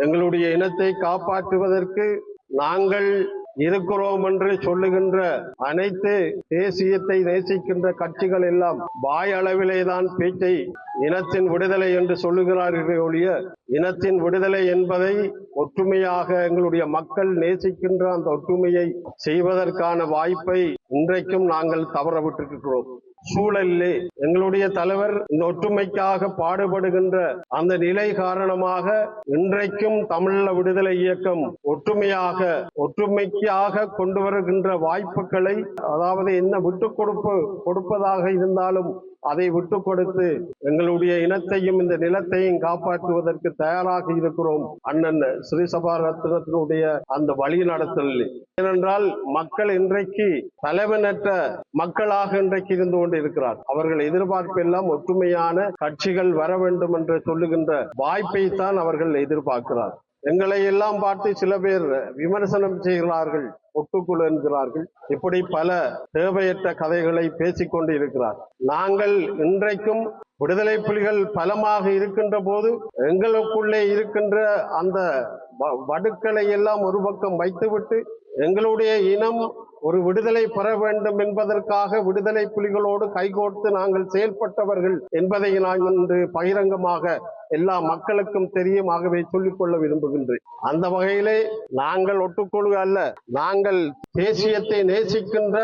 எங்களுடைய இனத்தை காப்பாற்றுவதற்கு நாங்கள் இருக்கிறோம் என்று சொல்லுகின்ற அனைத்து தேசியத்தை நேசிக்கின்ற கட்சிகள் எல்லாம் வாய் அளவிலே தான் பேச்சை இனத்தின் விடுதலை என்று சொல்லுகிறார்கள் ஒழிய இனத்தின் விடுதலை என்பதை ஒற்றுமையாக எங்களுடைய மக்கள் நேசிக்கின்ற அந்த ஒற்றுமையை செய்வதற்கான வாய்ப்பை இன்றைக்கும் நாங்கள் தவற விட்டிருக்கிறோம் சூழலிலே எங்களுடைய தலைவர் இந்த ஒற்றுமைக்காக பாடுபடுகின்ற அந்த நிலை காரணமாக இன்றைக்கும் தமிழ விடுதலை இயக்கம் ஒற்றுமையாக ஒற்றுமைக்காக கொண்டு வருகின்ற வாய்ப்புகளை அதாவது என்ன விட்டுக் கொடுப்பு கொடுப்பதாக இருந்தாலும் அதை விட்டு கொடுத்து எங்களுடைய இனத்தையும் இந்த நிலத்தையும் காப்பாற்றுவதற்கு தயாராக இருக்கிறோம். அண்ணன் ஸ்ரீசபா ரத்னத்தினுடைய அந்த வழி நடத்தல். ஏனென்றால் மக்கள் இன்றைக்கு தலைவனற்ற மக்களாக இன்றைக்கு இருந்து கொண்டு இருக்கிறார் அவர்கள் எதிர்பார்ப்பெல்லாம் ஒற்றுமையான கட்சிகள் வர வேண்டும் என்று சொல்லுகின்ற வாய்ப்பை தான் அவர்கள் எதிர்பார்க்கிறார். எங்களை எல்லாம் பார்த்து சில பேர் விமர்சனம் செய்கிறார்கள் ஒட்டுக்குழு என்கிறார்கள். இப்படி பல தேவையற்ற கதைகளை பேசிக்கொண்டு இருக்கிறார். நாங்கள் இன்றைக்கும் விடுதலை புலிகள் பலமாக இருக்கின்ற போது எங்களுக்குள்ளே இருக்கின்ற அந்த வ- வடுக்களை எல்லாம் ஒரு பக்கம் வைத்துவிட்டு எங்களுடைய இனம் ஒரு விடுதலை பெற வேண்டும் என்பதற்காக விடுதலை புலிகளோடு கைகோர்த்து நாங்கள் செயல்பட்டவர்கள் என்பதை நான் இன்று பகிரங்கமாக எல்லா மக்களுக்கும் தெரியும் ஆகவே சொல்லிக்கொள்ள விரும்புகின்றேன். அந்த வகையிலே நாங்கள் ஒட்டுக்கொழு அல்ல நாங்கள் தேசியத்தை நேசிக்கின்ற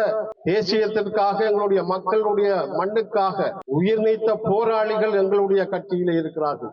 தேசியத்திற்காக எங்களுடைய மக்களுடைய மண்ணுக்காக உயிர் நீத்த போராளிகள் எங்களுடைய கட்சியிலே இருக்கிறார்கள்.